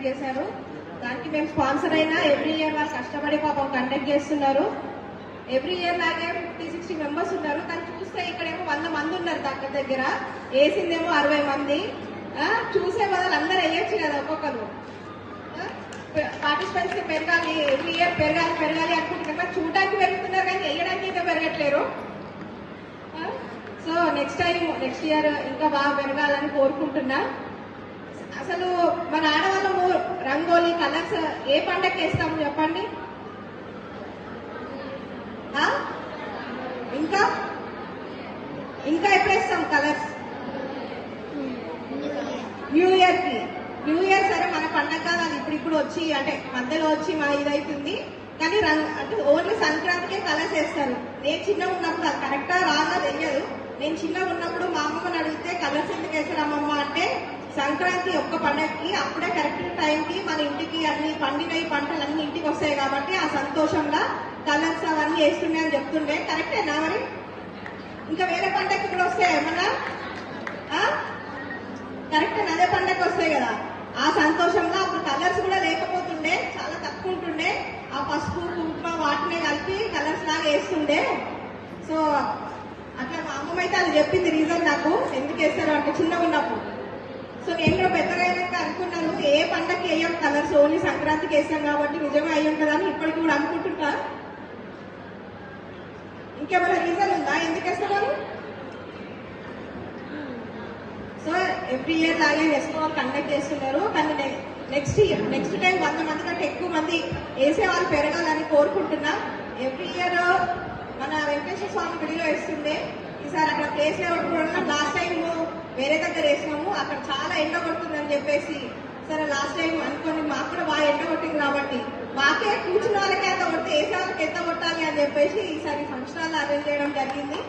Conduct చేశారు. దానికి మేము స్పాన్సర్ అయినా ఎవ్రీ ఇయర్ వాళ్ళు కష్టపడి పాపం కండక్ట్ చేస్తున్నారు. ఎవ్రీ ఇయర్ లాగే ఫిఫ్టీ సిక్స్టీ మెంబర్స్ ఉన్నారు. కానీ చూస్తే ఇక్కడేమో వంద మంది ఉన్నారు దగ్గర దగ్గర. వేసిందేమో అరవై మంది. చూసే బదులు అందరూ వేయచ్చు కదా ఒక్కొక్కరు. పార్టిసిపెంట్స్ పెరగాలి ఎవ్రీ ఇయర్ పెరగాలి పెరగాలి అనుకుంటున్నారు. చూడడానికి పెరుగుతున్నారు కానీ వేయడానికి అయితే పెరగట్లేరు. So next time next year ఇంకా బాగా పెరగాలని కోరుకుంటున్నా. అసలు మన ఆడవాళ్ళము రంగోలీ కలర్స్ ఏ పండగకి వేస్తాము చెప్పండి? ఇంకా? ఇంకా ఎప్పుడు వేస్తాం కలర్స్? న్యూ ఇయర్కి న్యూ ఇయర్ సరే మన పండగ కాదు అది ఇప్పుడు ఇప్పుడు వచ్చి అంటే మధ్యలో వచ్చి మన ఇదైతుంది. కానీ రంగ్ అంటే ఓన్లీ సంక్రాంతికే కలర్స్ వేస్తారు. నేను చిన్నగా ఉన్నప్పుడు అది కరెక్టా రాగా తెలియదు. నేను చిన్నగా ఉన్నప్పుడు మా అమ్మమ్మని అడిగితే కలర్స్ ఎందుకు వేస్తారు అమ్మమ్మ అంటే సంక్రాంతి ఒక్క పండగకి అప్పుడే కరెక్ట్ టైంకి మన ఇంటికి అన్ని పండినవి పంటలు అన్ని ఇంటికి వస్తాయి కాబట్టి ఆ సంతోషంగా కలర్స్ అవన్నీ వేస్తుండే అని చెప్తుండే. కరెక్టేనా మరి? ఇంకా వేరే పండగకి కూడా వస్తాయి ఏమన్నా? కరెక్ట్ అదే పండగకి వస్తాయి కదా. ఆ సంతోషంలో అప్పుడు కలర్స్ కూడా లేకపోతుండే చాలా తక్కువ ఉంటుండే. ఆ పసుపు కుంకుమ వాటినే కలిపి కలర్స్ లాగా వేస్తుండే. సో అట్లా మా అమ్మమ్మ అయితే అది చెప్పింది రీజన్ నాకు. ఎందుకు వేస్తారు? అంటే చిన్నగా ఉన్నప్పుడు. సో నేను కూడా పెద్దగా అయినాక అనుకున్నాను ఏ పండగకి వేయం కలర్స్ ఓన్లీ సంక్రాంతికి వేసాం కాబట్టి నిజమే అయ్యి ఉంటుందని ఇప్పటికి కూడా అనుకుంటుంటా. ఇంకేమైనా రీజన్ ఉందా? ఎందుకు వేస్తున్నారు సో ఎవ్రీ ఇయర్ లాగే ఫెస్టివల్ కండక్ట్ చేస్తున్నారు కానీ నెక్స్ట్ ఇయర్ నెక్స్ట్ టైం వంద మంది కంటే ఎక్కువ మంది వేసే వాళ్ళు పెరగాలని కోరుకుంటున్నా. ఎవ్రీ ఇయర్ మన వెంకటేశ్వర స్వామి గుడిలో వేస్తుండే. ఈసారి అక్కడ ప్లేస్ లేవడం లాస్ట్ టైం వేరే దగ్గర వేసినాము. అక్కడ చాలా ఎండ కొడుతుందని చెప్పేసి సరే లాస్ట్ టైం అనుకోండి మాకు కూడా బాగా ఎండ కొట్టింది కాబట్టి మాకే కూర్చున్న వాళ్ళకి ఎంత కొడితే వేసే వాళ్ళకి ఎంత కొట్టాలి అని చెప్పేసి ఈసారి ఫంక్షన్ హాల్ అరేంజ్ చేయడం జరిగింది.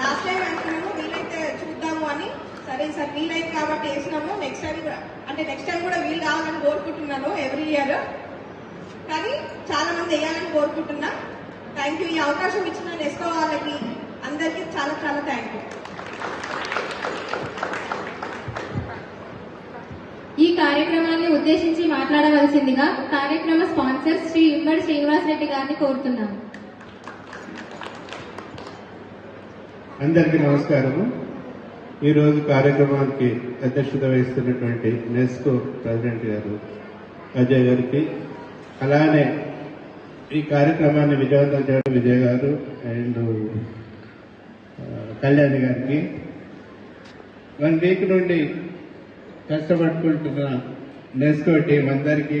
లాస్ట్ టైం అనుకున్నాము వీలైతే చూద్దాము అని. సరే సార్ వీలైతే కాబట్టి వేసినాము. నెక్స్ట్ టైం కూడా అంటే నెక్స్ట్ టైం కూడా వీలు కావాలని కోరుకుంటున్నాను ఎవ్రీ ఇయర్ కానీ చాలా మంది వేయాలని కోరుకుంటున్నా. థ్యాంక్ యూ ఈ అవకాశం ఇచ్చిన నెస్కో వాళ్ళకి అందరికీ చాలా చాలా థ్యాంక్ యూ ఈ కార్యక్రమాన్ని ఉద్దేశించి మాట్లాడవలసిందిగా కార్యక్రమ స్పాన్సర్ శ్రీ ఇమ్మడి శ్రీనివాస్ రెడ్డి గారిని కోరుతున్నాను అందరికీ నమస్కారము. ఈరోజు కార్యక్రమానికి అధ్యక్షత వహిస్తున్నటువంటి నెస్కో ప్రెసిడెంట్ గారు అజయ్ గారికి అలానే ఈ కార్యక్రమాన్ని విజయవంతం చేయడం విజయ్ గారు అండ్ కళ్యాణి గారికి. వన్ వీక్ నుండి కష్టపడుకుంటున్న నెస్కో టీం అందరికీ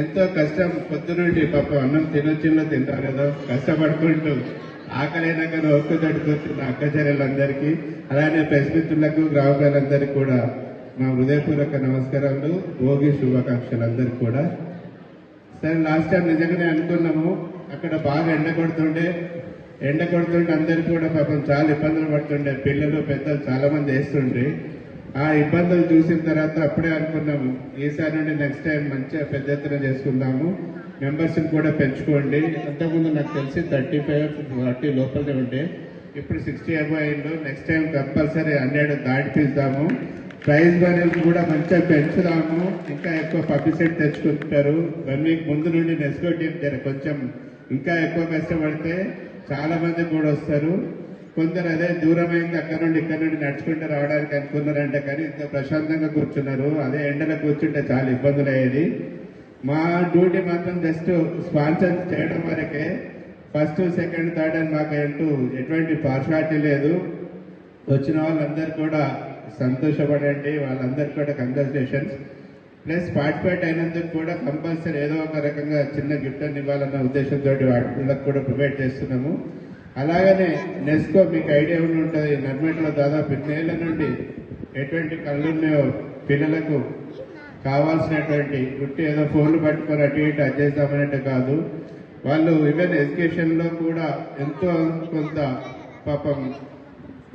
ఎంతో కష్టం పొద్దు నుండి పాప అన్నం తినొచ్చిలో తింటారు కదా కష్టపడుకుంటూ ఆకలైనాక ఒక్క తడుకుతున్న అక్క చెల్లెలందరికీ అలానే ప్రెస్ మిత్రులకు కూడా మా హృదయపూర్వక నమస్కారాలు భోగి శుభాకాంక్షలు అందరికీ కూడా. సరే లాస్ట్ టైం నిజంగానే అనుకున్నాము. అక్కడ బాగా ఎండ కొడుతుండే. ఎండ కొడుతుంటే అందరికీ కూడా పాపం చాలా ఇబ్బందులు పడుతుండే. పిల్లలు పెద్దలు చాలా మంది వేస్తుండే ఆ ఇబ్బందులు చూసిన తర్వాత అప్పుడే అనుకున్నాము ఈసారి నుండి నెక్స్ట్ టైం మంచిగా పెద్ద ఎత్తున చేసుకుందాము. మెంబర్షిప్ కూడా పెంచుకోండి. అంతకుముందు నాకు తెలిసి థర్టీ ఫైవ్ ఫార్టీ లోపలనే ఉండే. ఇప్పుడు సిక్స్టీ అబో అయిండు. నెక్స్ట్ టైం కంపల్సరీ హండ్రెడ్ దాటిపిస్తాము ప్రైజ్ మనీలు కూడా మంచిగా పెంచుదాము. ఇంకా ఎక్కువ పబ్లిసిటీ తెచ్చుకుంటారు. వన్ వీక్ ముందు నుండి నెస్కో టీం కొంచెం ఇంకా ఎక్కువ కష్టపడితే చాలా మంది కూడా వస్తారు. కొందరు అదే దూరమైంది అక్కడ నుండి ఇక్కడ నుండి నడుచుకుంటూ రావడానికి అనుకున్నారంటే కానీ ఇంత ప్రశాంతంగా కూర్చున్నారు. అదే ఎండలో కూర్చుంటే చాలా ఇబ్బందులు అయ్యేది. మా డ్యూటీ మాత్రం జస్ట్ స్పాన్సర్ చేయడం వరకే. ఫస్ట్ సెకండ్ థర్డ్ అని మాకు అంటూ ఎటువంటి పార్షాలిటీ లేదు. వచ్చిన వాళ్ళందరూ కూడా సంతోషపడండి. వాళ్ళందరికీ కూడా కంగ్రాచులేషన్స్ ప్లస్ పార్టిసిపేట్ అయినందుకు కూడా కంపల్సరీ ఏదో ఒక రకంగా చిన్న గిఫ్ట్ అని ఇవ్వాలన్న ఉద్దేశంతో వాళ్ళకు కూడా ప్రొవైడ్ చేస్తున్నాము. అలాగనే నెస్కో మీకు ఐడియా ఉండి ఉంటుంది. నర్మేటలో దాదాపు ఇన్నేళ్ళ నుండి ఎటువంటి కళ్ళు ఉన్నాయో పిల్లలకు. కావాల్సినటువంటి గుట్టి ఏదో ఫోన్లు పట్టుకొని అటు ఇటు అది కాదు. వాళ్ళు ఈవెన్ ఎడ్యుకేషన్లో కూడా ఎంతో కొంత పాపం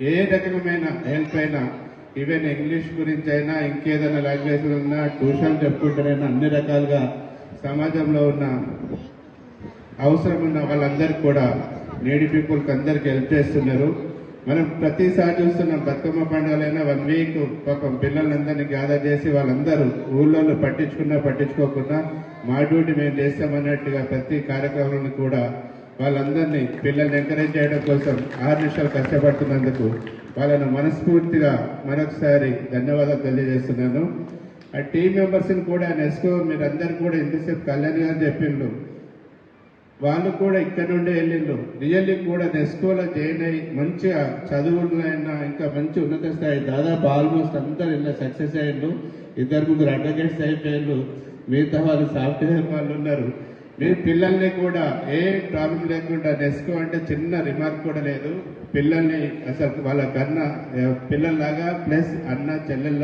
ఏ రకమైన హెల్ప్ అయినా ఈవెన్ ఇంగ్లీష్ గురించి అయినా ఇంకేదైనా లాంగ్వేజ్ ఉన్నా ట్యూషన్ చెప్పుకుంటారైనా అన్ని రకాలుగా సమాజంలో ఉన్న అవసరం ఉన్న వాళ్ళందరికీ కూడా నేడి పీపుల్కి అందరికీ హెల్ప్ చేస్తున్నారు. మనం ప్రతిసారి చూస్తున్నాం బతుకమ్మ పండుగలైనా వన్ వీక్ పాపం పిల్లలందరినీ గ్యాదర్ చేసి వాళ్ళందరూ ఊళ్ళో పట్టించుకున్నా పట్టించుకోకుండా మా డ్యూటీ మేము చేస్తామన్నట్టుగా ప్రతి కార్యక్రమాలను కూడా వాళ్ళందరినీ పిల్లల్ని ఎంకరేజ్ చేయడం కోసం ఆరు నిమిషాలు కష్టపడుతున్నందుకు వాళ్ళను మనస్ఫూర్తిగా మరొకసారి ధన్యవాదాలు తెలియజేస్తున్నాను. ఆ టీం మెంబర్స్ని కూడా నెస్కో మీరందరూ కూడా ఇంతసేపు కళ్యాణ్ గారు చెప్పిండ్రు. వాళ్ళు కూడా ఇక్కడ నుండే వెళ్ళిండ్రు. రియల్లీ కూడా నెస్కోలో జాయిన్ అయ్యి మంచిగా చదువులైనా ఇంకా మంచి ఉన్నత స్థాయి దాదాపు ఆల్మోస్ట్ అందరు ఇలా సక్సెస్ అయ్యిండ్రు. ఇద్దరు ముగ్గురు అడ్వకేట్స్ అయిపోయిండ్రు. మిగతా వాళ్ళు సాఫ్ట్వేర్ వాళ్ళు ఉన్నారు. మీ పిల్లల్ని కూడా ఏ ప్రాబ్లం లేకుండా నెస్కో అంటే చిన్న రిమార్క్ కూడా లేదు. పిల్లల్ని అసలు వాళ్ళ కన్న పిల్లల్లాగా ప్లస్ అన్న చెల్లెళ్ళ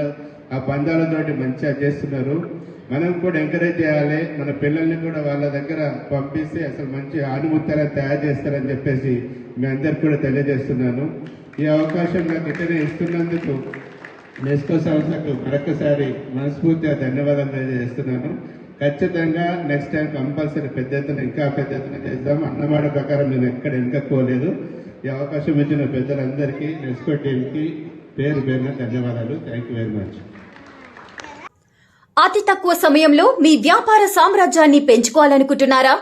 ఆ బంధాలతోటి మంచిగా చేస్తున్నారు. మనం కూడా ఎంకరేజ్ చేయాలి. మన పిల్లల్ని కూడా వాళ్ళ దగ్గర పంపిస్తే అసలు మంచి ఆనుమూర్తాలను తయారు చేస్తారని చెప్పేసి మీ అందరికి కూడా తెలియజేస్తున్నాను. ఈ అవకాశం నాకు ఇతనే ఇస్తున్నందుకు నెస్కో సంస్థకు మరొకసారి మనస్ఫూర్తిగా ధన్యవాదాలు తెలియజేస్తున్నాను. ఖచ్చితంగా నెక్స్ట్ టైం కంపల్సరీ పెద్ద ఎత్తున ఇంకా పెద్ద ఎత్తున చేద్దాం. అన్నమాట ప్రకారం నేను ఎక్కడ వెనుకపోలేదు ఈ అవకాశం ఇచ్చిన పెద్దలందరికీ నెస్కో టీంకి పేరు పేరున ధన్యవాదాలు. థ్యాంక్ యూ వెరీ మచ్ అతి తక్కువ సమయంలో మీ వ్యాపార సామ్రాజ్యాన్ని పెంచుకోవాలనుకుంటున్నారా?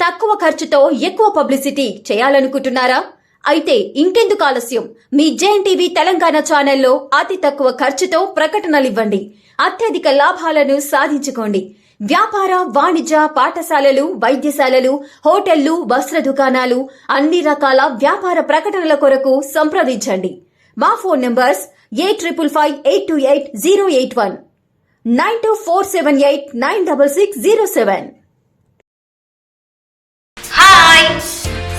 తక్కువ ఖర్చుతో ఎక్కువ పబ్లిసిటీ చేయాలనుకుంటున్నారా? అయితే ఇంకెందుకు ఆలస్యం. మీ జేఎన్ టీవీ తెలంగాణ ఛానల్లో అతి తక్కువ ఖర్చుతో ప్రకటనలివ్వండి. అత్యధిక లాభాలను సాధించుకోండి. వ్యాపార వాణిజ్య పాఠశాలలు వైద్యశాలలు హోటళ్ళు వస్త్ర దుకాణాలు అన్ని రకాల వ్యాపార ప్రకటనల కొరకు సంప్రదించండి. మా phone numbers eight triple five eight two eight zero eight one. Nine two four seven eight nine double six zero seven. Hi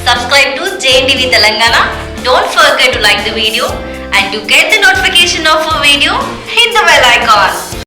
subscribe to JNTV Telangana don't forget to like the video and to get the notification of a video, hit the bell icon.